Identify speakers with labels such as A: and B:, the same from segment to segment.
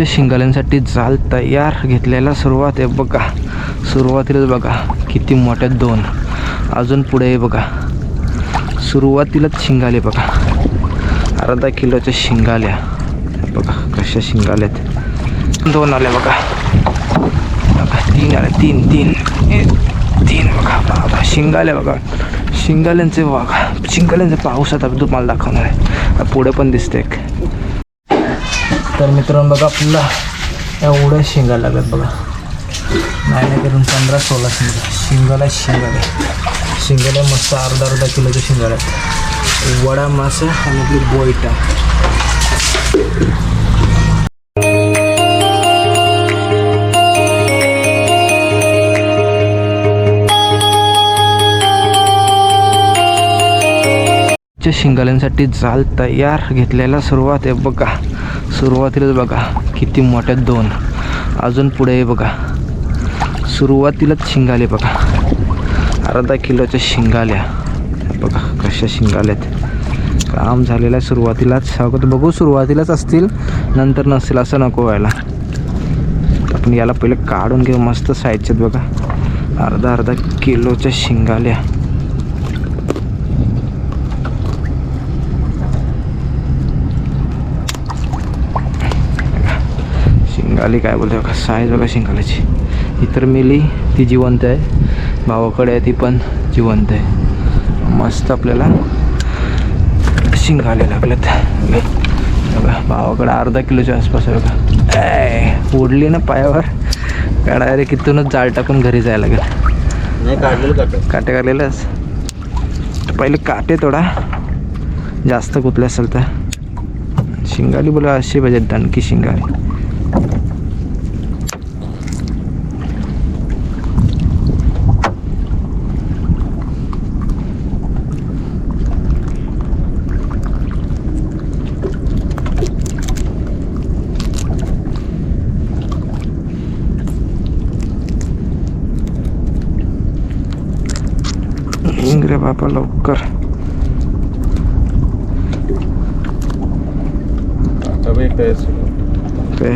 A: च्या शिंगाल्यांसाठी जाल तयार घेतलेला सुरुवात आहे. बघा सुरुवातीलाच बघा किती मोठ्या दोन. अजून पुढे आहे बघा. सुरुवातीलाच शिंगाले बघा. अर्धा किलोच्या शिंगाल्या. बघा कशा शिंगाल्यात दोन आल्या बघा. बघा तीन आल्या. तीन तीन. तीन बघा. बाबा शिंगाल्या बघा. शिंगाल्यांचे बघा शिंगाल्यांचे पाऊस आता तुम्हाला दाखवणार आहे. पुढे पण दिसते एक. तर मित्रांनो बघा आपल्याला एवढ्या शेंगा लागत बघा. नाही नाही करून पंधरा सोळा शेंगा. शिंगाला शिंगाले शिंगाला मस्त अर्धा अर्धा किलोच्या शिंगाला आहेत वडा मासा आणि आपली बोयटा. च्या शिंगाल्यांसाठी जाल तयार घेतलेला सुरुवात आहे. बघा सुरुवातीलाच बघा किती मोठ्या दोन. अजून पुढे आहे बघा. सुरुवातीलाच शिंगाले बघा. अर्धा किलोच्या शिंगाल्या. बघा कशा शिंगाल्यात काम झालेलं आहे सुरुवातीलाच. अगोदर बघू सुरुवातीलाच असतील नंतर नसतील असं नको व्हायला. आपण याला पहिले काढून घेऊ. मस्त साईजच्यात बघा. अर्धा अर्धा किलोच्या शिंगाल्या. शिंगाली काय बोलते बघा साईज बघा शिंगाल्याची इतर मिली ती जिवंत आहे. भावाकडे आहे ती पण जिवंत आहे. मस्त आपल्याला शिंगाले लागलेत बघा भावाकडे अर्धा किलोच्या आसपास आहे बघा. ऐ, उडली ना पायावर. का डायरेक्ट इथूनच जाळ टाकून घरी जायला लागेल. काटे. काढलेलंच पहिले काटे थोडा जास्त कुतले असेल तर. शिंगाली बोला अशी पाहिजे दणकी शिंगाली. बाबा लवकर. ते.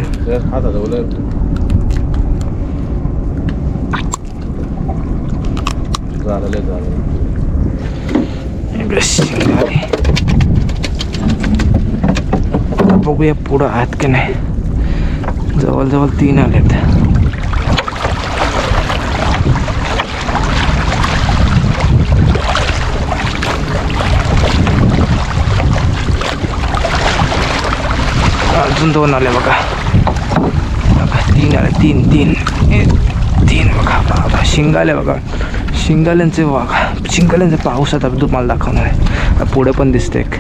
A: बघूया पुढं आहेत की नाही. जवळजवळ तीन आलेत. अजून दोन आले बघा. बघा तीन आले तीन तीन. तीन बघा बाबा शिंगाले बघा. शिंगाल्यांचे बघा. शिंगाल्यांचे पाऊस आता तुम्हाला दाखवणार आहे. पुढे पण दिसते एक.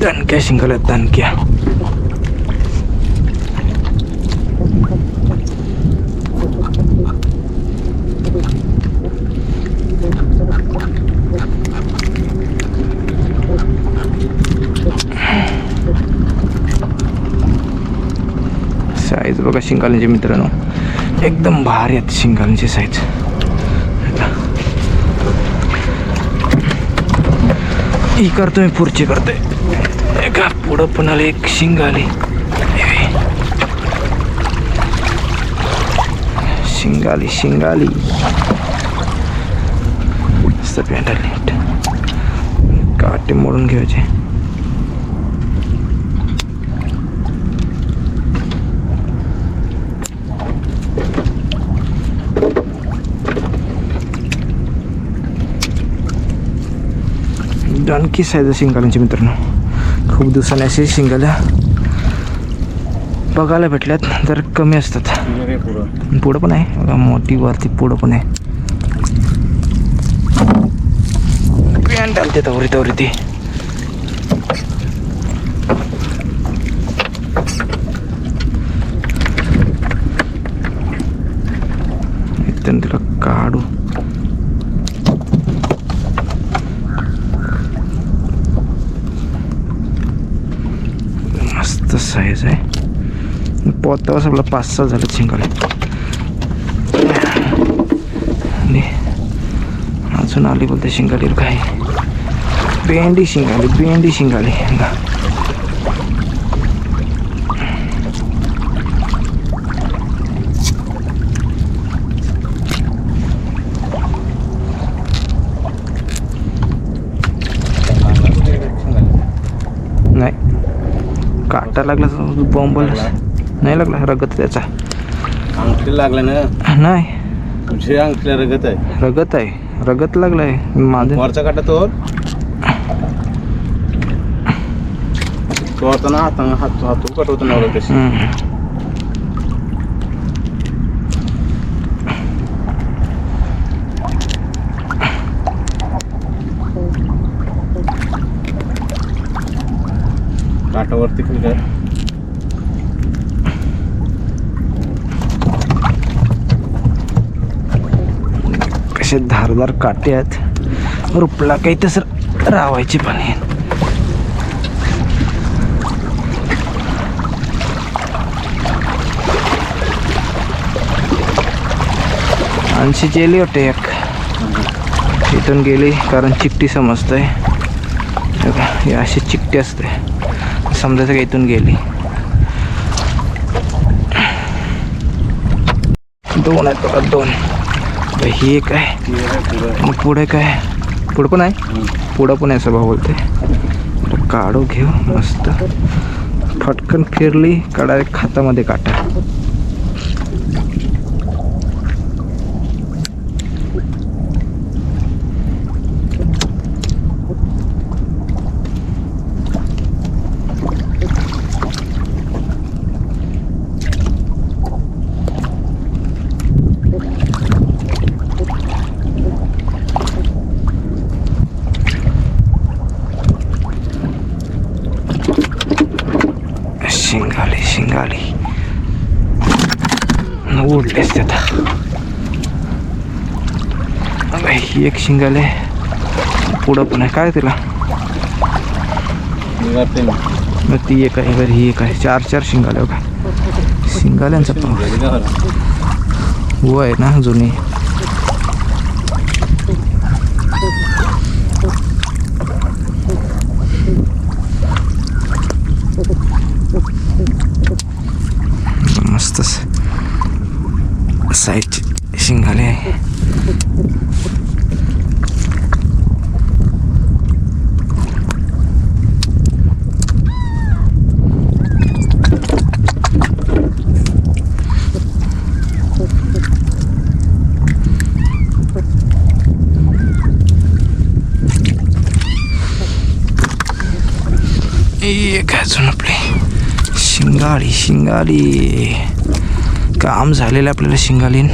A: दणक्या शिंगाल्या दणक्या साईज बघा शिंगालींचे मित्रांनो. एकदम भारी आहेत शिंगाल्यांची साईज ही करतो मी पुढची करतोय. एका पुढं पण आली एक शिंग आली शिंगाली शिंगाली. पॅन्ट आली काटे मोडून घ्यायचे. डणकी साईज शिंगाल्यांची मित्रांनो. खूप दिवसाने असे शिंगाल्या बघायला भेटल्यात तर कमी असतात.
B: पुढं
A: पुढं पण आहे. मोठी वरती पुढं पण आहे. पॅन्ट आलते तवरी तवरी ती इथून तिला काढू. मस्त पोतावर आपला पाच सहा झालं शिंगाले. अजून आली बोलते शिंगाली काय? भेंडी शिंगाली भेंडी शिंगाली. नाही. काटा लागला बॉम्बल नाही लागला रगत त्याचा.
B: अंगठी लागलं ना?
A: नाही.
B: तुझे अंगठीला रगत आहे.
A: रगत आहे. रगत लागलाय. माझं
B: वरचा काटा तो तो आता ना हात हात हातू कट होतो नवरा कशी
A: हम्म.
B: काटावरती खाली
A: असे धारदार काटे आहेत. रुपला काही तसं रावायची पण आहे ऐंशी गेली होते एक. इथून गेली कारण चिकटी समजतंय. हे अशी चिकटी असते. समजायचं का इथून गेली. दोन आहेत बघा दोन. तर ही एक आहे
B: पुढं.
A: मग पुढे काय? पुढं पण आहे? पुढं पण आहे स्वभाव बोलते काढू घेऊ मस्त. फटकन फिरली काढा खातामध्ये काटा शिंगाली शिंगाली उडलेच ते आता अबे, ही एक शिंगाले पुढं पण आहे. काय तिला. मग ती एक आहे बरं ही एक आहे. चार चार शिंगाले बघा. शिंगाल्यांचा
B: बरं?
A: हो आहे ना जुनी. मस्त साईडचे शिंगाले आहे एक अजून आपले? शिंगाळी शिंगाली काम झालेलं आपल्याला शिंगालीन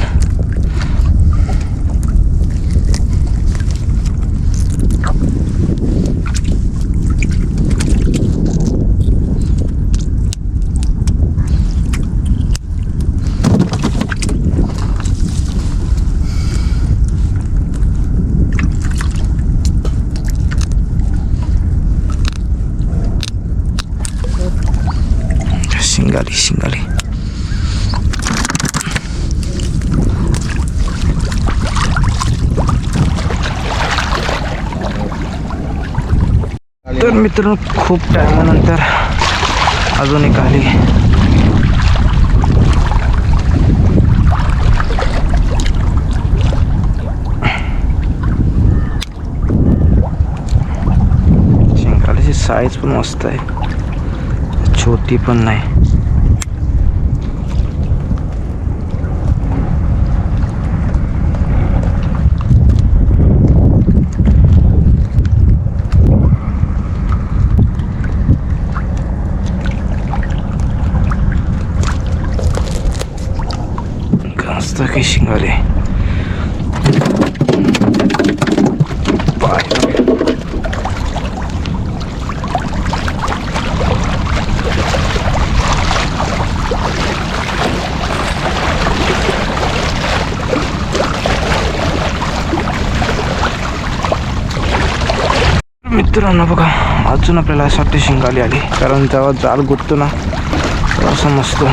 A: शिंगाली शिंगाली तर मित्रांनो खूप टायमानंतर अजून एक आली. शिंगालीची साईज पण मस्त आहे. छोटी पण नाही. मस्त काही शिंगाले पाय मित्रांनो बघा अजून आपल्याला असं वाटतं शिंगाली आली कारण जेव्हा जाल गुटतो ना तेव्हा समजतो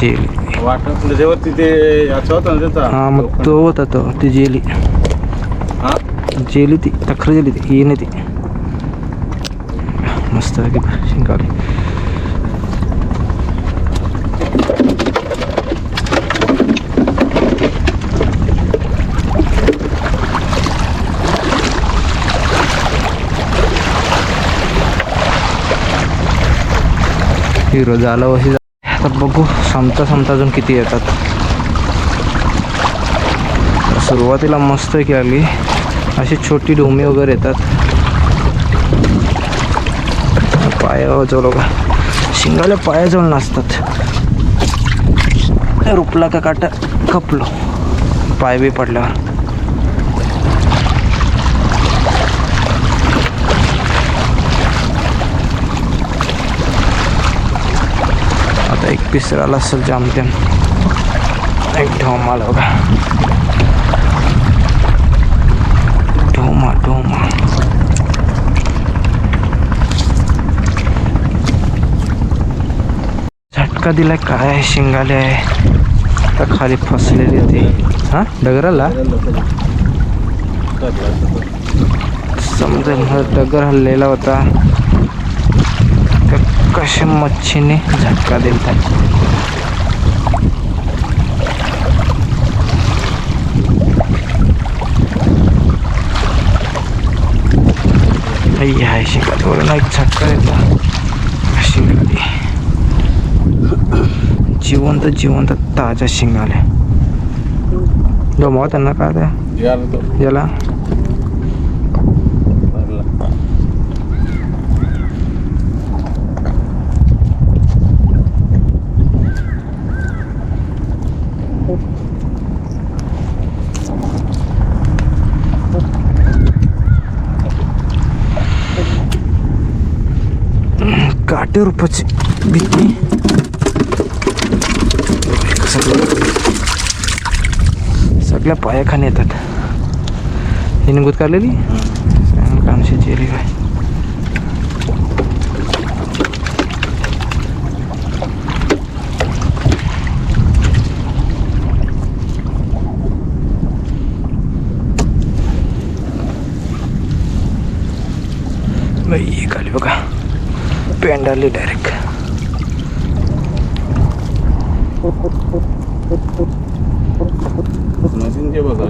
A: जेली
B: वाटत त्याच्यावरती ते याचा होता ना त्याचा
A: हा मग तो होता तो ती जेली
B: हा
A: जेली ती तखर जेली ती ही नाही ती मस्त आहे की शिंकाली हिरो झालं आता बघू. संपता संपता अजून किती येतात. सुरुवातीला मस्त की आली. अशी छोटी डोमी वगैरे येतात. पायाजवळ का शिंगाला पायाजवळ नसतात रुपला का काटा खपलो. पाय बी पडल्यावर. एक एक पिसराला असेल जामतेन एक ढोमा आला बघा. ढोमा ढोमा. झटका दिलाय काय शिंगाले आहे. तर खाली फसलेली होती. हा? डगराला? समजा डगर हल्लेला होता. कशा मच्छीने झटका आई आहे शिंगाली वरून एक झटका देता. शिंगाली जिवंत जिवंत ताज्या शिंगाले. गमाव त्यांना काय याला? काटे रुपयाची भीती सगळ्या पायाखाने येतात ही निघूत काढलेली कामशी चेरी काय बाई खाली बघा पेंड आली डायरेक्ट
B: मशीन जे बघा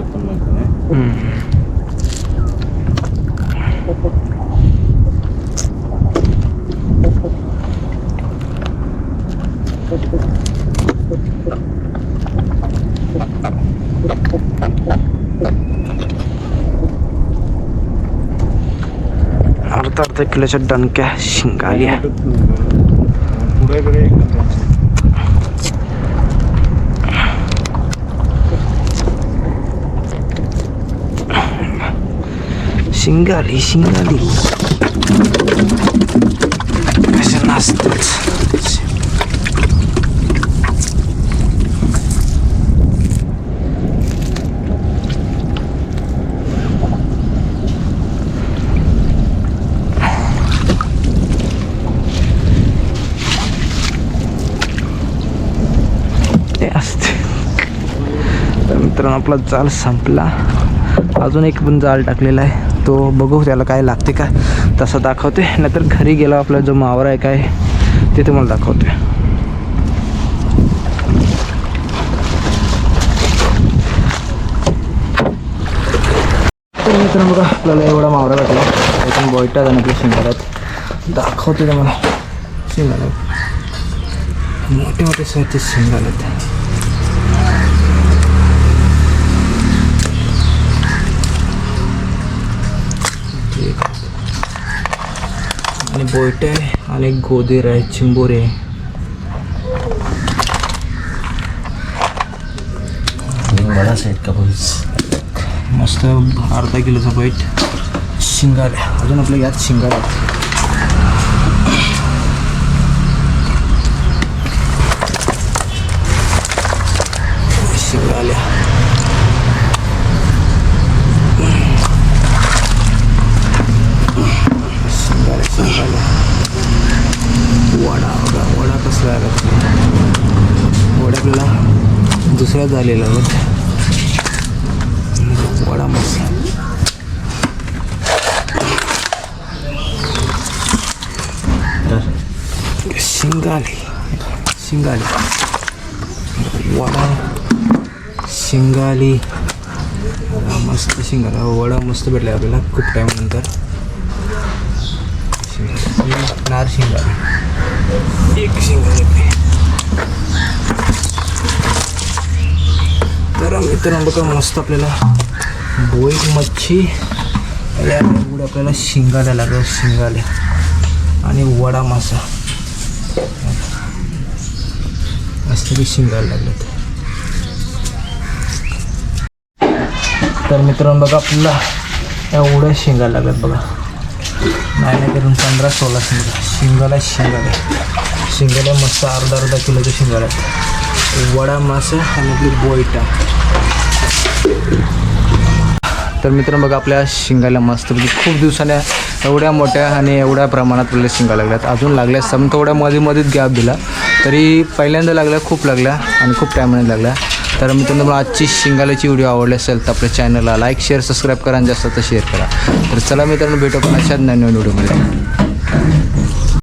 B: पण मशीन आहे.
A: अर्धा अर्धा किलोच्या डणक्या शिंगाल्या
B: पुढे कडे एकदम
A: शिंगाली शिंगाली कशा नाचतात ते असते तर मित्रांनो आपला जाल संपला. अजून एक पण जाळ टाकलेला आहे. तो बघू त्याला काय लागते का. तसं दाखवते. नाहीतर घरी गेला आपला जो मावरा आहे काय ते तुम्हाला दाखवते. मित्र मित्रांनो बघा आपल्याला एवढा मावरा भेटला. एकदम बोयटा आणि आपल्या शिंगाल्यात दाखवते तुम्हाला. शिंगाल्यात मोठे मोठे साहित्य आहेत. बोयटे आहे आणि गोदीर आहे चिंबोरे आहे मस्त अर्धा किलोचा बैट. शिंगाल्या अजून आपल्या यात शिंगाल्या आहेत. झालेला होता वडा मसाला
B: तर
A: शिंगाली. शिंगाली. वडा शिंगाली. वडा मस्त शिंगाला. वडा मस्त भेटला आपल्याला खूप टाईम नंतर. नार शिंगाली. एक शिंगाली. तर मित्रांनो बघा मस्त आपल्याला बोईट मच्छी या एवढं आपल्याला शिंगाला लागलं शिंगाले आणि वडा मासा. मस्त की शिंगायला लागलेत तर मित्रांनो बघा आपल्याला एवढ्या शिंगायला लागल्यात बघा. नाही नाही करून पंधरा सोळा शिंगा शिंगाला शिंगाला शिंगाला मस्त अर्धा अर्धा किलोच्या शिंगाला आहेत. वडा मासा आणि आपली बोयटा. तर मित्रांनो बघा आपल्या शिंगायला मस्त म्हणजे खूप दिवसाने एवढ्या मोठ्या आणि एवढ्या प्रमाणात आपल्याला शिंगा लागल्यात. अजून लागल्या सम थोड्या मध्ये मध्येच गॅप दिला. तरी पहिल्यांदा लागल्या खूप लागल्या आणि खूप टायमाने लागल्या. तर मित्रांनो मला आजची शिंगाल्याची व्हिडिओ आवडली असेल तर आपल्या चॅनलला लाईक शेअर सबस्क्राईब करा आणि जास्त शेअर करा. तर चला मित्रांनो भेटू पण अशाच नवीन व्हिडिओमध्ये.